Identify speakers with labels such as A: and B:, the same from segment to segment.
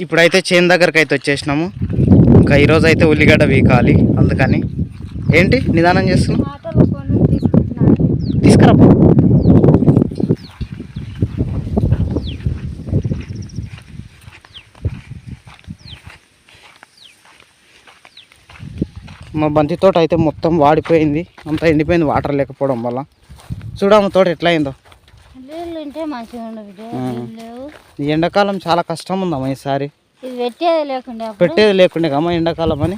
A: ఇప్పుడైతే చేను దగ్గరకు అయితే వచ్చేసినాము. ఇంకా ఈరోజు అయితే ఉల్లిగడ్డ వీకాలి అందుకని. ఏంటి నిదానం
B: చేస్తున్నాం
A: తీసుకురా మా బంతి తోట అయితే మొత్తం వాడిపోయింది. అంతా ఎండిపోయింది వాటర్ లేకపోవడం వల్ల. చూడమ్మ తోట ఎట్లా అయిందో ఈ ఎండాకాలం చాలా కష్టం ఉందమ్మా ఈసారి
B: పెట్టేది లేకుండా
A: పెట్టేది లేకుండే అమ్మ ఎండాకాలం అని.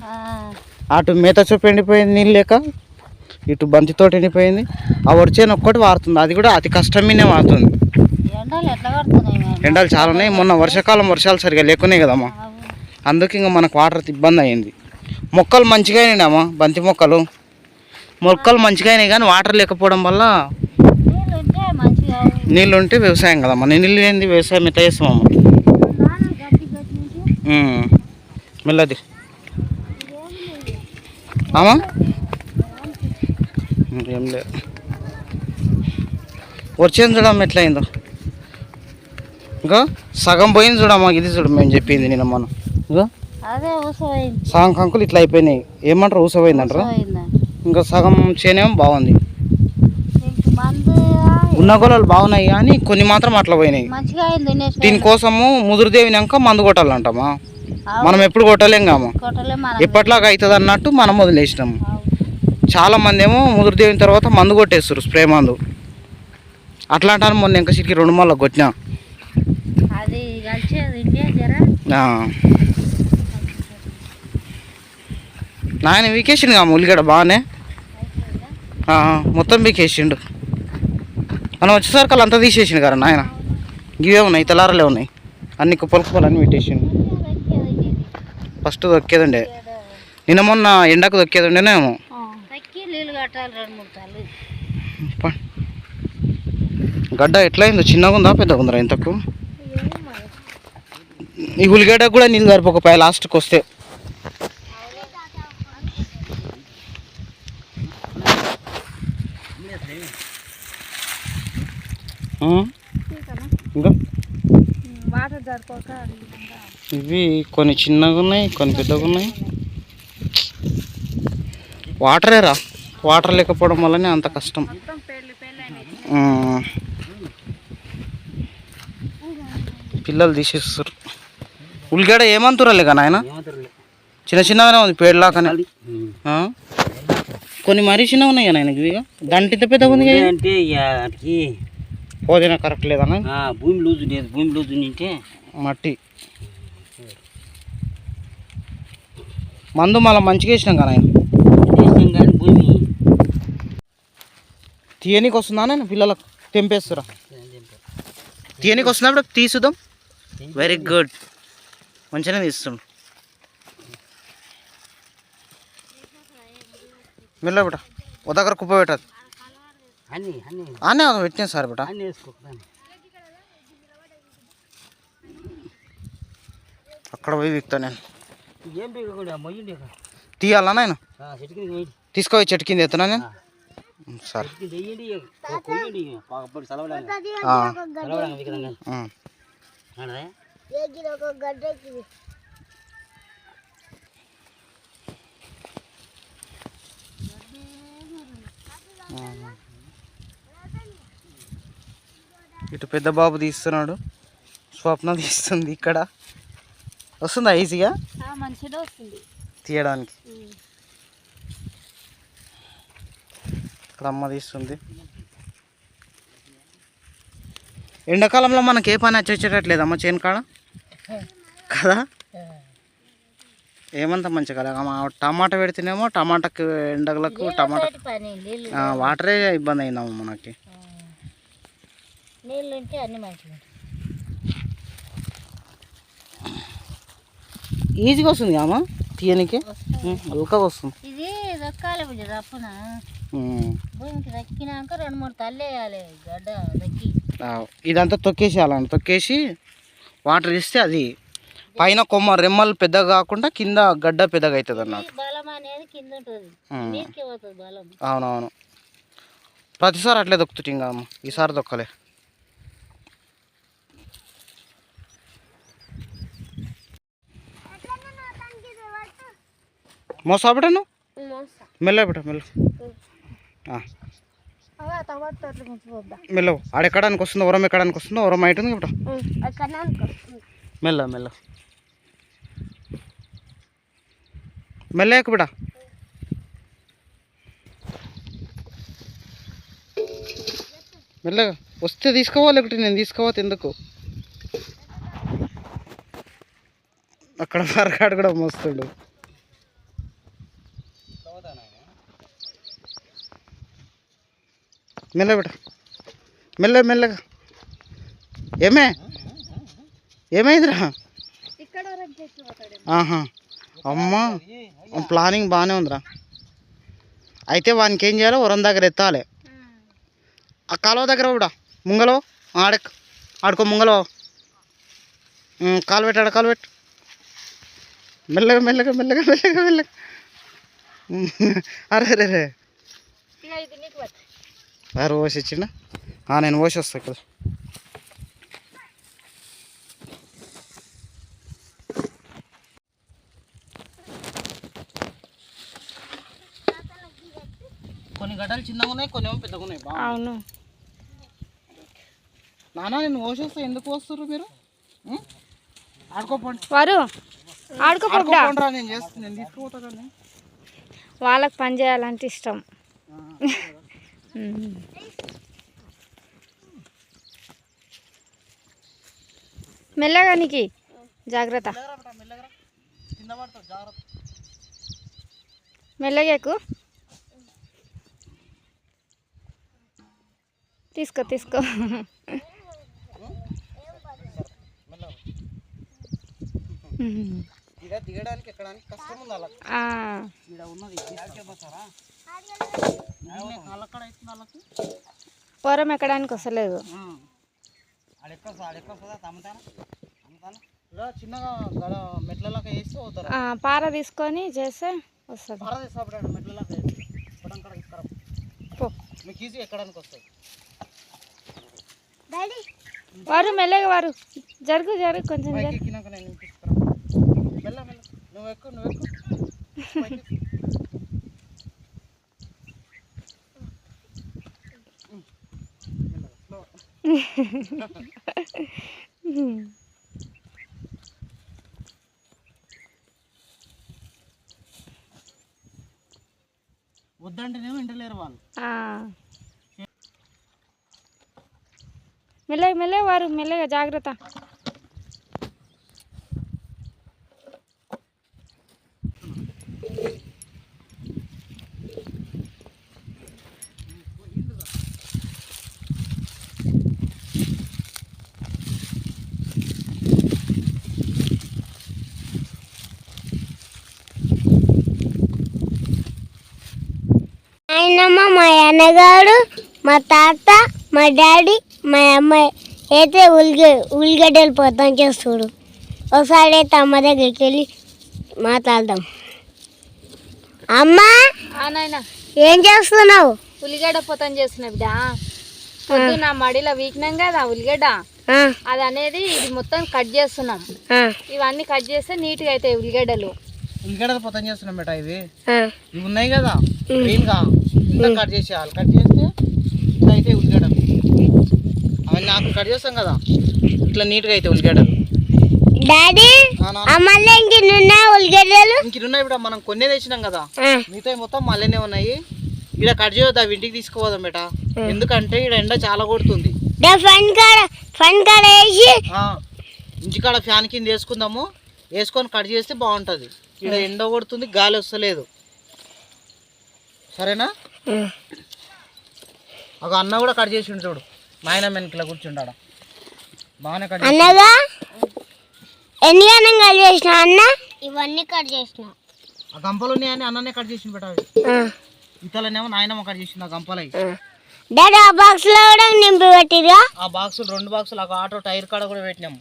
A: అటు మేత చొప్పు ఎండిపోయింది నీళ్ళు లేక ఇటు బంతి తోట ఎండిపోయింది. ఆ వచ్చేది ఒక్కటి వారుతుంది. అది కూడా అతి కష్టం మీదే వారుతుంది
B: ఎండలు
A: చాలా ఉన్నాయి. మొన్న వర్షాకాలం వర్షాలు సరిగా లేకున్నాయి కదమ్మా. అందుకే ఇంకా మనకు వాటర్ ఇబ్బంది అయింది. మొక్కలు మంచిగా అయినాయి అమ్మా బంతి మొక్కలు. మొక్కలు మంచిగా అయినాయి కానీ వాటర్ లేకపోవడం వల్ల
B: నీళ్ళు ఉంటే మంచిగా అవు.
A: నీళ్ళు ఉంటే వ్యవసాయం కదమ్మా. నీళ్ళు ఏంది? వ్యవసాయం ఎట్లా చేస్తామమ్మా. మెల్లది. అమ్మా? ఏం లేదు. వచ్చేది చూడమ్మా ఎట్లా అయిందో ఇంకా? సగం పోయింది చూడమ్మా ఇది చూడు మేము చెప్పింది నిన్న మనం ఇంకా? సగం కంకులు ఇట్లా అయిపోయినాయి. ఏమంటారు? ఊసపోయింది. అంటారా
B: ఊసపోయిందండి
A: ఇంకా సగం చేనేమో బాగుంది. ఉన్న గొలలు బాగున్నాయి కానీ కొన్ని మాత్రం అట్లా పోయినాయి. దీనికోసము ముదురుదేవినాక మందు కొట్టాలంటామా. మనం ఎప్పుడు కొట్టలేం కామా? ఎప్పట్లాగా అవుతుంది అన్నట్టు మనం వదిలేసినాము. చాలా మంది ఏమో ముదురుదేవిన తర్వాత మందు కొట్టేస్తారు స్ప్రే మందు. అట్లాంటి మొన్న ఇంకా చిటికి రెండు మళ్ళీ కొట్టినా. నాయన వీకేసిండు కామ ఉల్లిగడ్డ బాగానే? మొత్తం వీకేసిండు. మనం వచ్చేసరికి వాళ్ళు అంతా తీసేసిండు కదా నాయన. ఇవే ఉన్నాయి తెల్లారలే ఉన్నాయి. అన్ని కుప్పలు కుప్పలు అన్ని పెట్టేసిండు. ఫస్ట్ దొక్కేదండే. నిన్న మొన్న ఎండకు దొక్కేది ఉండేనేమో
B: తక్కి నీళ్ళు కట్టాలి రెండు మూడు సార్లు.
A: ప- గడ్డ ఎట్లయిందో చిన్నగా ఉందా పెద్దగా ఉందా ఇంతకు? ఈ ఉల్లిగడ్డ కూడా నీళ్ళు సరిపోకపోయా లాస్ట్కి వస్తే ఆ? ఇంకా
B: వాటర్ జరుపుకోక
A: ఇవి కొన్ని చిన్నగా ఉన్నాయి కొన్ని పెద్దగా ఉన్నాయి. వాటరేరా వాటర్ లేకపోవడం వల్లనే అంత కష్టం. పిల్లలు తీసేస్తారు. ఉల్లిగడ్డ ఏమంతురాలే కానీ ఆయన చిన్న చిన్నగానే ఉంది పేడులాగానే ఆ? కొన్ని మరీ చిన్నగా ఉన్నాయి కానీ ఆయనకి దంట ఇంత పెద్దగా ఉంది కదా
C: అంటే ఇక
A: పోదిన కరెక్ట్ లేదన్న
C: భూమి లూజు లేదు భూమి లూజు ఉంటే
A: మట్టి. మందు మళ్ళీ మంచిగా వేసినాం కానీ
C: కానీ భూమి
A: తీయనికి వస్తుందా నేను పిల్లలకు తెంపేస్తురా? తీయనికి వస్తున్నప్పుడు తీసుదాం వెరీ గుడ్ మంచిగానే తీస్తుండు మెల్ల బిట ఓ దగ్గర కుప్ప పెట్టదు.
C: అన్ని
A: పెట్టినా సార్ బిట. అక్కడ పోయి విక్తా నేను. తీయాలా నేను తీసుకొని చెట్టు కింద ఎత్తున్నా నేను? సరే? ఇటు పెద్ద బాబు తీస్తున్నాడు. స్వప్న తీస్తుంది ఇక్కడ. వస్తుందా ఈజీగా?
B: మంచిగా వస్తుంది.
A: తీయడానికి. ఇక్కడ అమ్మ తీస్తుంది. ఎండాకాలంలో మనకి ఏ పని వచ్చేటట్లేదు అమ్మ చేను కాడ? కదా? ఏమంత మంచిగా కదా టమాటా పెడితేనేమో టమాటాకు ఎండలకు టమాటా వాటరే ఇబ్బంది అయిందమ్మ మనకి.
B: నీళ్ళు ఉంటే అన్ని మంచిగా
A: ఈజీగా వస్తుంది అమ్మ తీయనికి? ఉం, హల్కగా వస్తుంది.
B: ఇది బిడ్డ రప్పున. భూమికి దక్కినాక రెండు మూడు తల్లి వేయాలి గడ్డ దక్కి
A: ఆ, ఇదంతా తొక్కేసేయాలండి తొక్కేసి వాటర్ ఇస్తే అది పైన కొమ్మ రెమ్మలు పెద్దగా కాకుండా కింద గడ్డ పెద్దగా అవుతుంది అన్నట్టు
B: బలం
A: అవునవును. ప్రతిసారి అట్లే దొక్కుతుంది ఇంకా అమ్మ ఈసారి దొక్కలే మోసా బిడ్డ నువ్వు? మెల్ల బిడ్డ మెల్ల మెల్లవు ఆడెక్కడానికి వస్తుందో ఉరం ఎక్కడానికి వస్తుందో ఉరం
B: అక్కడ అనుకో.
A: మెల్ల మెల్ల మెల్లకు బిడ్డ. మెల్లగా. వస్తే తీసుకోవాలి లేకపోతే నేను తీసుకోవాలి ఎందుకు? అక్కడ మరకాడు కూడా మోస్తుండు. మెల్ల బిడ్డ మెల్ల మెల్లగా. ఏమే? ఏమైందిరా? ఆహా. అమ్మా ప్లానింగ్ బాగానే ఉందిరా. అయితే వానికి ఏం చేయాలో వరం దగ్గర ఎత్తాలి. ఆ కాలువ దగ్గర కూడా ముంగలో? ఆడ ఆడుకో ముంగలో. కాలు పెట్టాడు కాలు పెట్టు. మెల్లగా మెల్లగా మెల్లగా మెల్లగా మెల్లగా. అరే రే రే వారు పోసి ఇచ్చిండ? ఆ, నేను పోసి వస్తా ఇక్కడ. కొన్ని గడ్డలు చిన్నగా ఉన్నాయి కొన్ని ఏమో పెద్దగా ఉన్నాయి. బాగా
B: అవును.
A: నానా నేను పోసేస్తా ఎందుకు వస్తారు మీరు? ఆడుకోపోండి.
B: వారు? ఆడుకోపోడా?
A: ఆడుకోపోండిరా నేను చేస్తాను నేను తీసుకుపోతా కానీ
B: వాళ్ళకి పని చేయాలంటే ఇష్టం. మెల్లగా నీకు జాగ్రత్త
A: మెల్లగరా కింద పడతావు జాగ్రత్త
B: మెల్లగా ఎక్కు తీసుకో తీసుకో ఉమ్.
A: ఇక దిగడానికి ఎక్కడానికి కష్టం ఉంది
B: పొరం ఎక్కడానికి వస్తలేదు. పార తీసుకొని చేస్తే వస్తుంది. వారు మెల్లగా వారు. జరుగు జరుగు కొంచెం
A: పైకి
B: జరుగు.
A: ఎక్కినాక నేను నీకు తీసుకురా మెల్ల మెల్ల నువ్వు ఎక్కు నువ్వు ఎక్కు పైకి ఎక్కు. ఉమ్. మెల్లగా, వద్దంటేనేమో వింటలేరు వాళ్ళు.
B: మెల్లగా మెల్లగా వారు మెల్లగా జాగ్రత్త.
D: ఆయనమ్మ మా అన్నగాడు మా తాత మా డాడీ మా అమ్మాయి. అయితే ఉల్లిగ ఉల్లిగడ్డలు పొద్దాం చేస్తుడు ఒకసారి అయితే అమ్మ దగ్గరికి వెళ్ళి మాట్లాడదాం. అమ్మా!
B: నాయన.
D: ఏం చేస్తున్నావు?
B: ఉల్లిగడ్డ పొతం చేస్తున్నా బిడ్డ. పొద్దు నా మడిలో వీకినాం కదా ఉల్లిగడ్డ.
D: ఆ,
B: అది అనేది ఇది మొత్తం కట్ చేస్తున్నాం.
D: ఆ,
B: ఇవన్నీ కట్ చేస్తే నీట్గా అవుతాయి ఉల్లిగడ్డలు.
A: ఉల్లిగడ్డలు పొతం చేస్తున్నాం బేట ఇవి.
D: ఆ,
A: ఇవి ఉన్నాయి కదా. గ్రీన్గా ఇంత కట్ చేసేయాలి. కట్ చేస్తే ఇట్లా అయితే ఉల్లిగడ్డలు అవన్నీ నాకు కట్ చేస్తాం కదా ఇట్లా నీట్గా అయితే ఉల్లిగడ్డలు
D: డాడీ
A: ఇప్పుడు మనం కొన్నే తెచ్చినాం కదా. మిగతా మొత్తం మళ్ళీనే ఉన్నాయి. ఇక్కడ కట్ చేయొద్దు అవి ఇంటికి తీసుకుపోదాం బేట ఎందుకంటే ఇక్కడ ఎండ చాలా కొడుతుంది. ఇంటికాడ ఫ్యాన్ కింద వేసుకుందాము. వేసుకొని కట్ చేస్తే బాగుంటుంది. ఇక్కడ ఎండ కొడుతుంది గాలి వస్తలేదు. సరేనా? ఒక అన్న కూడా కట్ చేసి చూడు. నాయన వెనకలా కూర్చుంటాడ బాగానే కట్
D: అన్నగా ఎన్ని గణం కట్ చేసిన అన్న? ఇవన్నీ కట్ చేసిన.
A: ఆ గంపలు ఉన్నాయని అన్ననే కట్ చేసి పెట్టాలి ఇతలనేమో నాయనమ్మ కట్ చేసింది ఆ గంపలై
D: డాడీ ఆ బాక్స్లో కూడా నింపి పెట్టిరా?
A: ఆ బాక్సులు రెండు బాక్సులు ఒక ఆటో టైర్ కాడ కూడా పెట్టినాము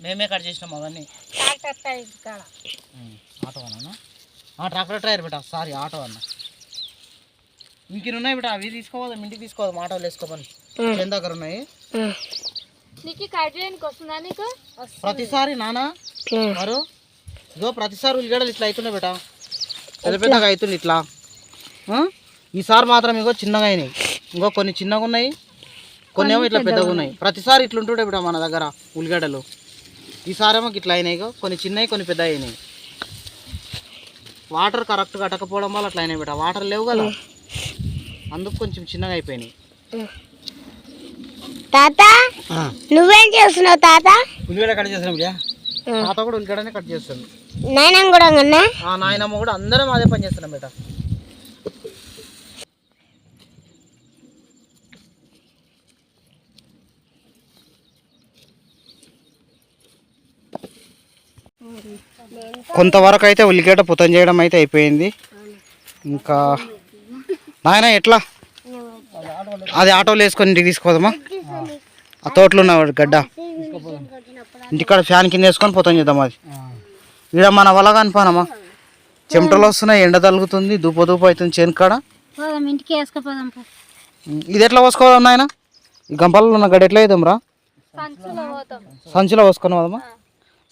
A: మేమే కట్ చేసినాం అవన్నీ. ఉమ్, ఆటో అన్నా? ఆ ట్రాక్టర్ టైర్ బిడ్డ సారీ ఆటో అన్న. ఇంక ఉన్నాయి బిడ్డ? అవి తీసుకోవాలి ఇంటికి తీసుకోవాలి ఆటోలు వేసుకోమని. చేను దగ్గర ఉన్నాయి.
B: నీకు కట్ చేయడానికి వస్తుందా నీకు?
A: ప్రతిసారి నానా మరో ఇగో ప్రతిసారి ఉల్లిగడ్డలు ఇట్లా అవుతున్నాయి బేట పెద్ద పెద్దగా అవుతుంది ఇట్లా. ఆ? ఈసారి మాత్రం ఇగో చిన్నగా అయినాయి. ఇంకో కొన్ని చిన్నగా ఉన్నాయి కొన్ని ఏమో ఇట్లా పెద్దగా ఉన్నాయి. ప్రతిసారి ఇట్లా ఉంటుండే బిడ్డ మన దగ్గర ఉల్లిగడ్డలు. ఈసారి ఏమో ఇట్లా అయినాయి ఇగో కొన్ని చిన్నవి కొన్ని పెద్ద అయినాయి. వాటర్ కరెక్ట్గా అటకపోవడం వల్ల అట్లా అయినాయి బిడ్డ. వాటర్ లేవు కదా. అందుకు కొంచెం చిన్నగా అయిపోయినాయి.
D: తాత నువ్వేం చేస్తున్నావు తాత?
C: ఉల్లిగడ్డ కట్ బిడ్డ.
A: తాత కూడా ఉల్లిగడ్డనే కట్ చేస్తుంది
D: నాయనం కూడా అన్నా
A: ఆ నాయనమ్మ కూడా అందరం అదే పని చేస్తున్నాం బేట కొంతవరకు అయితే ఉల్లిగడ్డ పుతం చేయడం అయితే అయిపోయింది. ఇంకా నాయన ఎట్లా? అది ఆటోలో వేసుకొని ఇంటికి తీసుకోదామా ఆ తోటలో ఉన్న గడ్డ. ఇంటికాడ ఫ్యాన్ కింద వేసుకొని పుతం చేద్దాం అది. ఈడ మన వల్ల కనిపోనమ్మా చెమటలు వస్తున్నాయి ఎండ తలుగుతుంది దూప దూప అవుతుంది చేను కాడ.
D: పోదాం ఇంటికి వేసుకపోదాం
A: ఇది ఎట్లా పోసుకోవాలి నాయన? ఈ గంపల్లో ఉన్న గడ్డ ఎట్లా వేద్దాం రా
B: సంచులో
A: పోసుకొని పోదామా?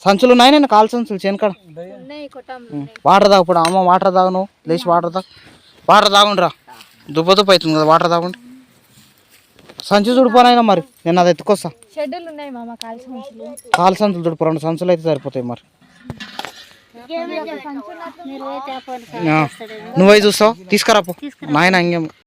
A: సంచులు ఉన్నాయి నేను కాలు సంచులు చేను కాడ? వాటర్ తాగుప్పుడు అమ్మ వాటర్ తాగను లేచి వాటర్ తాగు. వాటర్ తాగుండ్రా. దుప్ప దుప్ప అవుతుంది కదా వాటర్ తాగుండి. సంచి చుడిపోనైనా మరి నేను అది ఎత్తుకొస్తా.
B: షెడ్యూల్ ఉన్నాయి మామ కాల్చి సంచులు.
A: కాలు సంచులు చుడిపో రెండు సంచులు అయితే సరిపోతాయి మరి. నువ్వై చూస్తావు తీసుకురాపో నాయన ఇంకేం